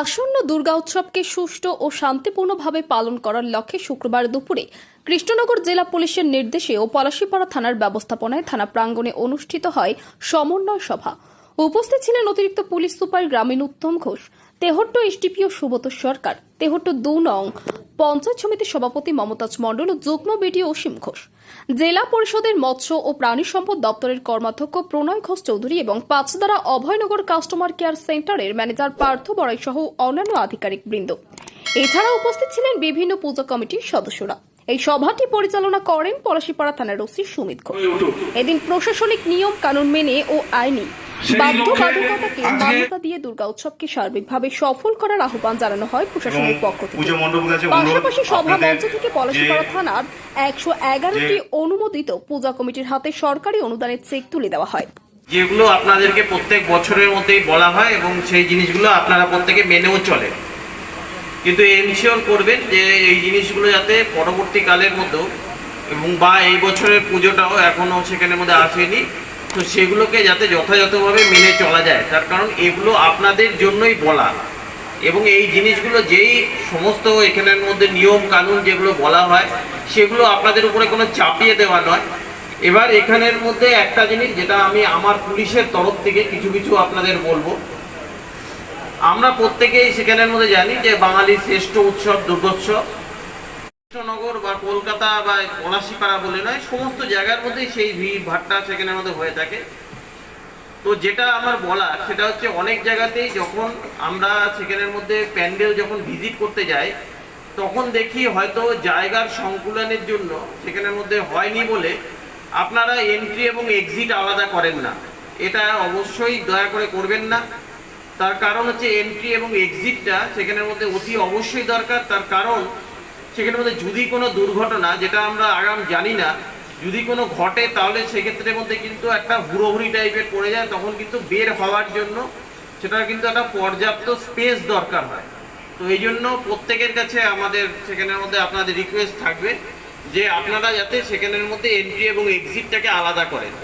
আসন্ন দুর্গা উৎসবকে সুষ্ঠু ও শান্তিপূর্ণভাবে পালন করার লক্ষ্যে শুক্রবার দুপুরে কৃষ্ণনগর জেলা পুলিশের নির্দেশে ও পলাশীপাড়া থানার ব্যবস্থাপনায় থানা প্রাঙ্গণে অনুষ্ঠিত হয় সমন্বয় সভা। উপস্থিত ছিলেন অতিরিক্ত পুলিশ সুপার গ্রামীণ উত্তম ঘোষ। তেহট্ট এসডিপিও সুব্রত সরকার তেহট্ট দু নং পঞ্চায়েত সমিতির সভাপতি মমতাজ মণ্ডল ও যুগ্ম বিডিও অসীম ঘোষ। জেলা পরিষদের মৎস্য ও প্রাণী সম্পদ দপ্তরের কর্মাধ্যক্ষ প্রণয় ঘোষ চৌধুরী এবং পাঁচদারা অভয়নগর কাস্টমার কেয়ার সেন্টারের ম্যানেজার পার্থ বড়াই সহ অন্যান্য আধিকারিক বৃন্দ। এছাড়া উপস্থিত ছিলেন বিভিন্ন পূজা কমিটির সদস্যরা। এই সভাটি পরিচালনা করেন পলাশীপাড়া থানার ওসি সুমিত ঘোষ। এদিন প্রশাসনিক নিয়ম কানুন মেনে ও আইনি বাধ্যবাধকতাকে মান্যতা দিয়ে দুর্গা উৎসবকে সার্বিকভাবে সফল করার আহ্বান জানানো হয় প্রশাসনের পক্ষ থেকে। পাশাপাশি সভা মঞ্চ থেকে পলাশীপাড়া থানার একশো এগারোটি অনুমোদিত পূজা কমিটির হাতে সরকারি অনুদানের চেক তুলে দেওয়া হয়। যেগুলো আপনাদেরকে প্রত্যেক বছরের মধ্যেই বলা হয় এবং সেই জিনিসগুলো আপনারা প্রত্যেকে মেনেও চলে। কিন্তু এনশিওর করবেন যে এই জিনিসগুলো যাতে পরবর্তীকালের মধ্যেও এবং বা এই বছরের পুজোটাও এখনও সেখানের মধ্যে আসেনি। তো সেগুলোকে যাতে যথাযথভাবে মেনে চলা যায়। তার কারণ এগুলো আপনাদের জন্যই বলা। এবং এই জিনিসগুলো যেই সমস্ত এখানের মধ্যে নিয়ম কানুন যেগুলো বলা হয়, সেগুলো আপনাদের উপরে কোনো চাপিয়ে দেওয়া নয়। এবার এখানের মধ্যে একটা জিনিস যেটা আমি আমার পুলিশের তরফ থেকে কিছু কিছু আপনাদের বলব। আমরা প্রত্যেকেই সেখানের মধ্যে জানি যে বাঙালির শ্রেষ্ঠ উৎসব দুর্গোৎসব। কৃষ্ণনগর বা কলকাতা বা পলাশিপাড়া বলে নয়, সমস্ত জায়গার মধ্যেই সেই ভিড় ভাট্টা সেখানের মধ্যে হয়ে থাকে। তো যেটা আমার বলা সেটা হচ্ছে অনেক জায়গাতেই যখন আমরা সেখানের মধ্যে প্যান্ডেল যখন ভিজিট করতে যাই, তখন দেখি হয়তো জায়গার সংকুলনের জন্য সেখানের মধ্যে হয়নি বলে আপনারা এন্ট্রি এবং এক্সিট আলাদা করেন না। এটা অবশ্যই দয়া করে করবেন না। তার কারণ হচ্ছে এন্ট্রি এবং এক্সিটটা সেখানের মধ্যে অতি অবশ্যই দরকার। তার কারণ সেখানের মধ্যে যদি কোনো দুর্ঘটনা, যেটা আমরা আগাম জানি না, যদি কোনো ঘটে, তাহলে সেক্ষেত্রের মধ্যে কিন্তু একটা হুড়োহুড়ি টাইপের পড়ে যায়, তখন কিন্তু বের হওয়ার জন্য সেটা কিন্তু একটা পর্যাপ্ত স্পেস দরকার হয়। তো এই জন্য প্রত্যেকের কাছে আমাদের সেখানের মধ্যে আপনাদের রিকোয়েস্ট থাকবে যে আপনারা যাতে সেখানের মধ্যে এন্ট্রি এবং এক্সিটটাকে আলাদা করেন।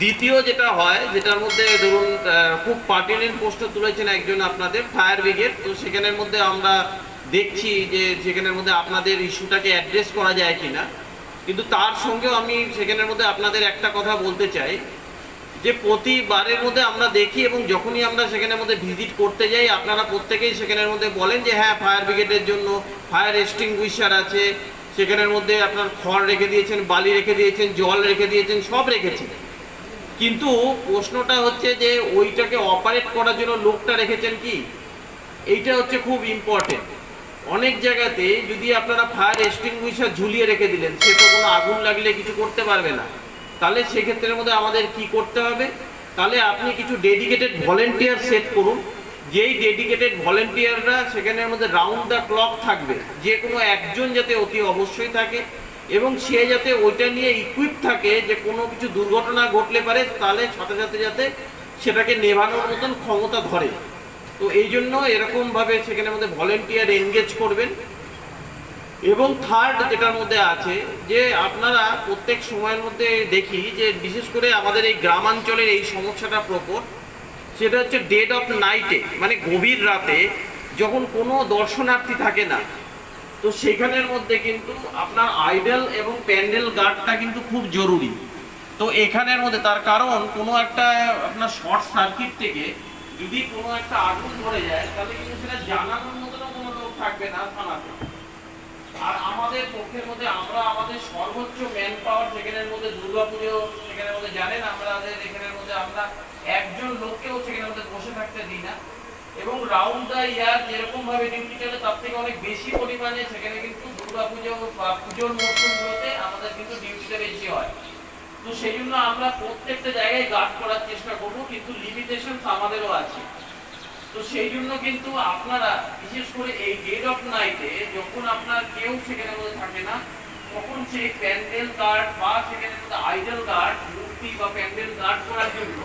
দ্বিতীয় যেটা হয়, যেটার মধ্যে ধরুন খুব পার্টিনেন্ট পোস্ট তুলেছেন একজন আপনাদের ফায়ার ব্রিগেড তো সেখানের মধ্যে আমরা দেখছি যে সেখানের মধ্যে আপনাদের ইস্যুটাকে অ্যাড্রেস করা যায় কিনা। কিন্তু তার সঙ্গেও আমি সেখানের মধ্যে আপনাদের একটা কথা বলতে চাই, যে প্রতিবারের মধ্যে আমরা দেখি এবং যখনই আমরা সেখানের মধ্যে ভিজিট করতে যাই, আপনারা প্রত্যেকেই সেখানের মধ্যে বলেন যে হ্যাঁ ফায়ার ব্রিগেডের জন্য ফায়ার এক্সটিংগুইশার আছে। সেখানের মধ্যে আপনার খড় রেখে দিয়েছেন, বালি রেখে দিয়েছেন, জল রেখে দিয়েছেন, সব রেখেছেন। কিন্তু প্রশ্নটা হচ্ছে যে, ওইটাকে অপারেট করার জন্য লোকটা রেখেছেন কি? এইটা হচ্ছে খুব ইম্পর্টেন্ট অনেক জায়গাতে যদি আপনারা ফায়ার এক্সটিংগুইশার ঝুলিয়ে রেখে দিলেন, সে তো কোনো আগুন লাগলে কিছু করতে পারবে না। তাহলে সেক্ষেত্রের মধ্যে আমাদের কি করতে হবে? তাহলে আপনি কিছু ডেডিকেটেড ভলেন্টিয়ার সেট করুন। যেই ডেডিকেটেড ভলেন্টিয়াররা সেখানের মধ্যে রাউন্ড দ্য ক্লক থাকবে, যে কোনো একজন যাতে অতি অবশ্যই থাকে এবং সে যাতে ওইটা নিয়ে ইকুইপ থাকে যে কোনো কিছু দুর্ঘটনা ঘটলে পারে, তাহলে সাথে সাথে যাতে সেটাকে নেভানোর মতন ক্ষমতা ধরে। তো এই জন্য এরকমভাবে সেখানে মধ্যে ভলেন্টিয়ার এনগেজ করবেন। এবং থার্ড যেটার মধ্যে আছে, যে আপনারা প্রত্যেক সময়ের মধ্যে দেখি যে বিশেষ করে আমাদের এই গ্রামাঞ্চলের এই সমস্যাটা প্রকট, সেটা হচ্ছে ডেড অফ নাইটে মানে গভীর রাতে যখন কোনো দর্শনার্থী থাকে না, তো সেখানের মধ্যে কিন্তু আপনার আইডল এবং প্যান্ডেল গার্ডটা কিন্তু খুব জরুরি। তো এখানের মধ্যে তার কারণ কোনো একটা আপনার শর্ট সার্কিট থেকে যদি কোনো একটা আগুন ধরে যায়, তাহলে কিন্তু সেটা জানানোর মতনও কোনো লোক থাকবে না থানাতে। আর আমাদের পক্ষের মধ্যে, আমরা আমাদের সর্বোচ্চ ম্যান পাওয়ার সেখানের মধ্যে দুর্গাপুজো সেখানের মধ্যে জানেন আমাদের এখানের মধ্যে, আমরা একজন লোককেও সেখানের মধ্যে বসে থাকতে দিই না। এবং রাউন্ড দা ইয়ার যেরকম ভাবে ডিউটি চলে, তার থেকে অনেক বেশি পরিমাণে সেখানে কিন্তু দুর্গাপুজো বা পুজোর মরশুমগুলোতে আমাদের কিন্তু ডিউটিটা বেশি হয়। তো সেই জন্য আমরা প্রত্যেকটা জায়গায় গার্ড করার চেষ্টা করব, কিন্তু লিমিটেশন আমাদেরও আছে। তো সেই জন্য কিন্তু আপনারা, বিশেষ করে এই ডেড অফ নাইটে যখন আপনার কেউ সেখানে মধ্যে থাকে না, তখন সেই প্যান্ডেল গার্ড বা সেখানে মধ্যে আইডল গার্ড মূর্তি বা প্যান্ডেল গার্ড করার জন্য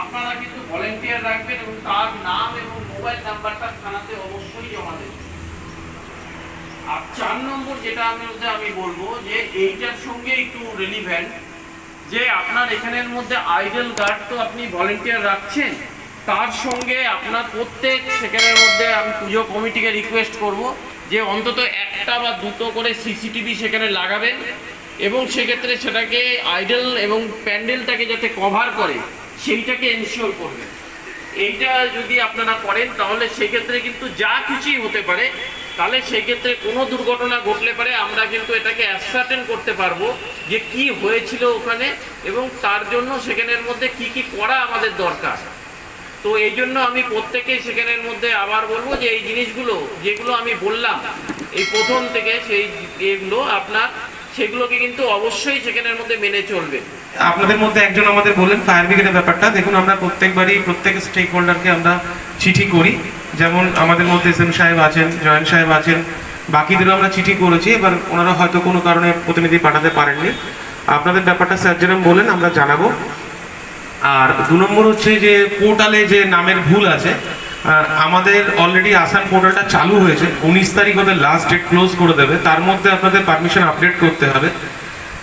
আপনারা কিন্তু ভলেন্টিয়ার রাখবেন এবং তার নাম এবং মোবাইল নাম্বারটা থানাতে অবশ্যই জমা দেবেন। আর চার নম্বর যেটা আমি আমি বলব যে এইটার সঙ্গে একটু রেলিভেন্ট যে আপনার এখানের মধ্যে আইডল গার্ড তো আপনি ভলেন্টিয়ার রাখছেন, তার সঙ্গে আপনার প্রত্যেক সেকেন্ডের মধ্যে আমি পুজো কমিটিকে রিকোয়েস্ট করব যে অন্তত একটা বা দুটো করে সিসিটিভি সেখানে লাগাবেন এবং সেক্ষেত্রে সেটাকে আইডল এবং প্যান্ডেলটাকে যাতে কভার করে, সেইটাকে এনশিওর করবেন। এইটা যদি আপনারা করেন, তাহলে সেক্ষেত্রে কিন্তু যা কিছুই হতে পারে তাহলে সেক্ষেত্রে কোনো দুর্ঘটনা ঘটলে পারে আমরা কিন্তু এটাকে অ্যাসার্টেন করতে পারব যে কি হয়েছিল ওখানে এবং তার জন্য সেখানের মধ্যে কি কি করা আমাদের দরকার। তো এই জন্য আমি প্রত্যেকেই সেখানের মধ্যে আবার বলব যে এই জিনিসগুলো যেগুলো আমি বললাম, এই প্রথম থেকে সেই এগুলো আপনার, সেগুলোকে কিন্তু অবশ্যই সেখানের মধ্যে মেনে চলবে। আপনাদের মধ্যে একজন আমাদের বললেন, ফায়ার ব্রিগেডের ব্যাপারটা। দেখুন, আমরা প্রত্যেকবারই প্রত্যেক স্টেক হোল্ডারকে আমরা চিঠি করি। যেমন আমাদের মধ্যে এস এম সাহেব আছেন, জয়েন সাহেব আছেন, বাকিদেরও আমরা চিঠি করেছি, এবার ওনারা হয়তো কোনো কারণে প্রতিনিধি পাঠাতে পারেননি। আপনাদের ব্যাপারটা স্যার যেরকম বলেন আমরা জানাব। আর দু নম্বর হচ্ছে যে পোর্টালে যে নামের ভুল আছে আমাদের অলরেডি আসান পোর্টালটা চালু হয়েছে, উনিশ তারিখ ওদের লাস্ট ডেট ক্লোজ করে দেবে, তার মধ্যে আপনাদের পারমিশন আপডেট করতে হবে।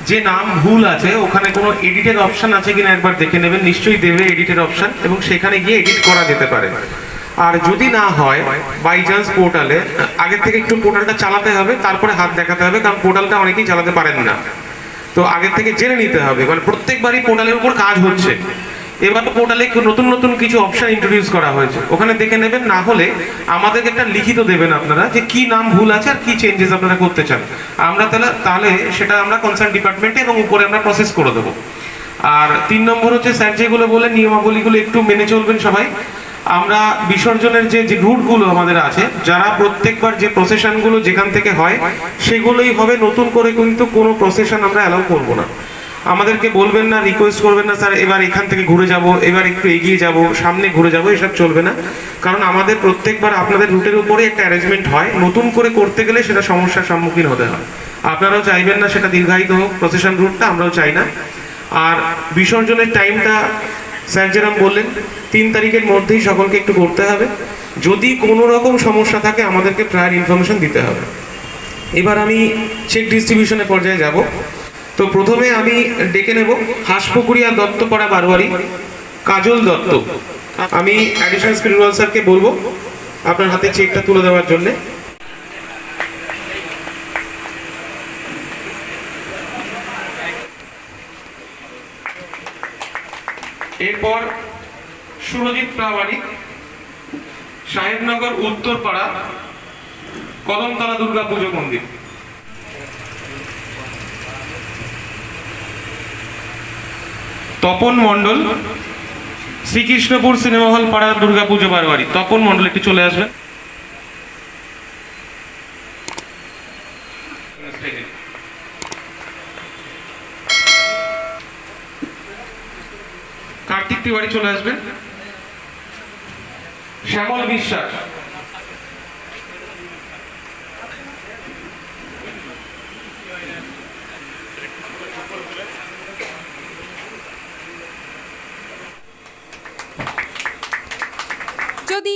যে নাম ভুল আছে, ওখানে কোনো এডিটের অপশন আছে কিনা একবার দেখে নেবেন, নিশ্চয়ই দেবে এডিটের অপশান এবং সেখানে গিয়ে এডিট করা যেতে পারে। আর যদি না হয় বাই চান্স পোর্টালে আগে থেকে একটু পোর্টালটা চালাতে হবে, তারপরে হাত দেখাতে হবে, কারণ পোর্টালটা অনেকেই চালাতে পারেন না। তো আগে থেকে জেনে নিতে হবে মানে প্রত্যেকবারই পোর্টালের উপর কাজ হচ্ছে। এবার পোর্টালে নতুন নতুন কিছু অপশন ইন্ট্রোডিউস করা হয়েছে। ওখানে দেখে নেবেন, না হলে আমাদেরকে একটা লিখিত দেবেন আপনারা যে কি নাম ভুল আছে আর কি চেঞ্জেস আপনারা করতে চান। আমরা তাহলে তাহলে সেটা আমরা কনসার্ন ডিপার্টমেন্টে এবং উপরে আমরা প্রসেস করে দেবো। আর তিন নম্বর হচ্ছে স্যার যেগুলো বলে নিয়মাবলীগুলো একটু মেনে চলবেন সবাই। আমরা বিসর্জনের যে যে রুটগুলো আমাদের আছে, যারা প্রত্যেকবার যে প্রসেশনগুলো যেখান থেকে হয়, সেগুলোই হবে নতুন করে কিন্তু কোনো প্রসেশন আমরা অ্যালাউ করব না। আমাদেরকে বলবেন না রিকোয়েস্ট করবেন না, স্যার, এবার এখান থেকে ঘুরে যাব, এবার একটু এগিয়ে যাব, সামনে ঘুরে যাব, এসব চলবে না। কারণ আমাদের প্রত্যেকবার আপনাদের রুটের উপরে একটা অ্যারেঞ্জমেন্ট হয়, নতুন করে করতে গেলে সেটা সমস্যার সম্মুখীন হতে হয়। আপনারাও চাইবেন না সেটা দীর্ঘায়িত হোক প্রসেশন রুটটা আমরাও চাই না। আর বিসর্জনের টাইমটা স্যার যেরকম বললেন, তিন তারিখের মধ্যেই সকলকে একটু করতে হবে। যদি কোনো রকম সমস্যা থাকে, আমাদেরকে প্রায়র ইনফরমেশন দিতে হবে। এবার আমি চেক ডিস্ট্রিবিউশনের পর্যায়ে যাব। তো প্রথমে আমি ডেকে নেব হাঁসপুকুরিয়া দত্তপাড়া বারোয়ারি, কাজল দত্ত। আমি অ্যাডিশনাল স্পিরিচুয়াল স্যারকে বলব, আপনার হাতে চেকটা তুলে দেওয়ার জন্যে। এরপর সুরজিৎ প্রামাণিক, সাহেবনগর উত্তরপাড়া, কদমতলা দুর্গা পুজো মন্দির। তপন মন্ডল শ্রীকৃষ্ণপুর সিনেমা হল পাড়া দুর্গা পুজো তপন মণ্ডল, একটু চলে আসবেন। কার্তিক তিওয়ারি চলে আসবেন। শ্যামল বিশ্বাস। যদি